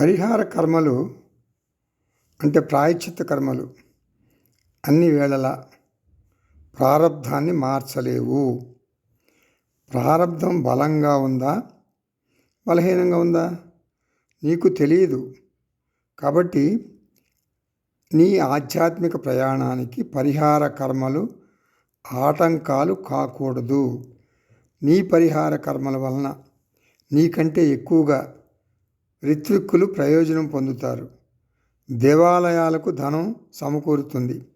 పరిహార కర్మలు అంటే ప్రాయశ్చిత్త కర్మలు అన్ని వేళలా ప్రారంధాన్ని మార్చలేవు. ప్రారంధం బలంగా ఉందా? బలహీనంగా ఉందా? నీకు తెలియదు. కాబట్టి నీ ఆధ్యాత్మిక ప్రయాణానికి పరిహార కర్మలు ఆటంకాలు కాకూడదు. నీ పరిహార కర్మల వలన నీకంటే ఎక్కువగా రిత్విక్కులు ప్రయోజనం పొందుతారు. దేవాలయాలకు ధనం సమకూరుతుంది.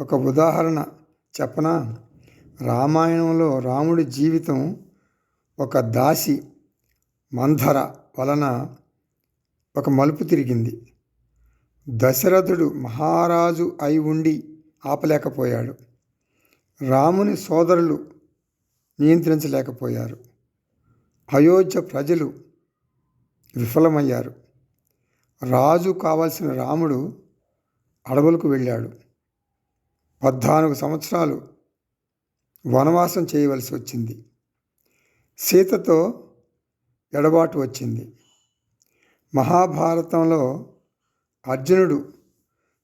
ఒక ఉదాహరణ చెప్పనా? రామాయణంలో రాముడి జీవితం ఒక దాసి మంధర వలన ఒక మలుపు తిరిగింది. దశరథుడు మహారాజు అయి ఉండి ఆపలేకపోయాడు. రాముని సోదరులు నియంత్రించలేకపోయారు. అయోధ్య ప్రజలు విఫలమయ్యారు. రాజు కావాల్సిన రాముడు అడవులకు వెళ్ళాడు. పద్నాలుగు సంవత్సరాలు వనవాసం చేయవలసి వచ్చింది. సీతతో ఎడబాటు వచ్చింది. మహాభారతంలో అర్జునుడు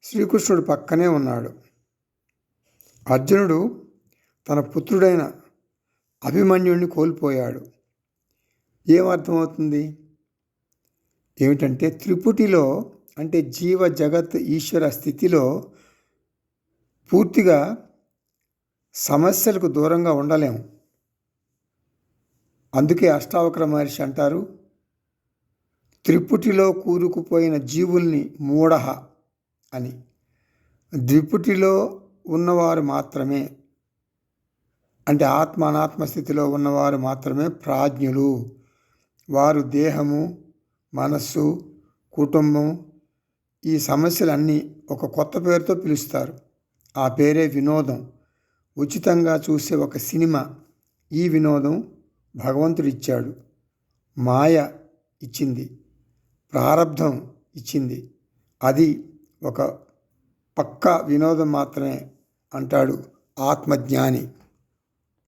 శ్రీకృష్ణుడు పక్కనే ఉన్నాడు. అర్జునుడు తన పుత్రుడైన అభిమన్యుడిని కోల్పోయాడు. ఏమర్థమవుతుంది ఏమిటంటే త్రిపుటిలో అంటే జీవ జగత్ ఈశ్వర స్థితిలో పూర్తిగా సమస్యలకు దూరంగా ఉండలేము. అందుకే అష్టావక్ర మహర్షి అంటారు త్రిపుటిలో కూరుకుపోయిన జీవుల్ని మూఢ అని. ద్విపుటిలో ఉన్నవారు మాత్రమే అంటే ఆత్మ అనాత్మ స్థితిలో ఉన్నవారు మాత్రమే ప్రాజ్ఞులు. వారు దేహము మనస్సు కుటుంబం ఈ సమస్యలన్నీ ఒక కొత్త పేరుతో పిలుస్తారు. ఆ పేరే వినోదం. ఉచితంగా చూసే ఒక సినిమా ఈ వినోదం భగవంతుడిచ్చాడు. మాయ ఇచ్చింది. ప్రారంధం ఇచ్చింది. అది ఒక పక్కా వినోదం మాత్రమే అంటాడు ఆత్మజ్ఞాని.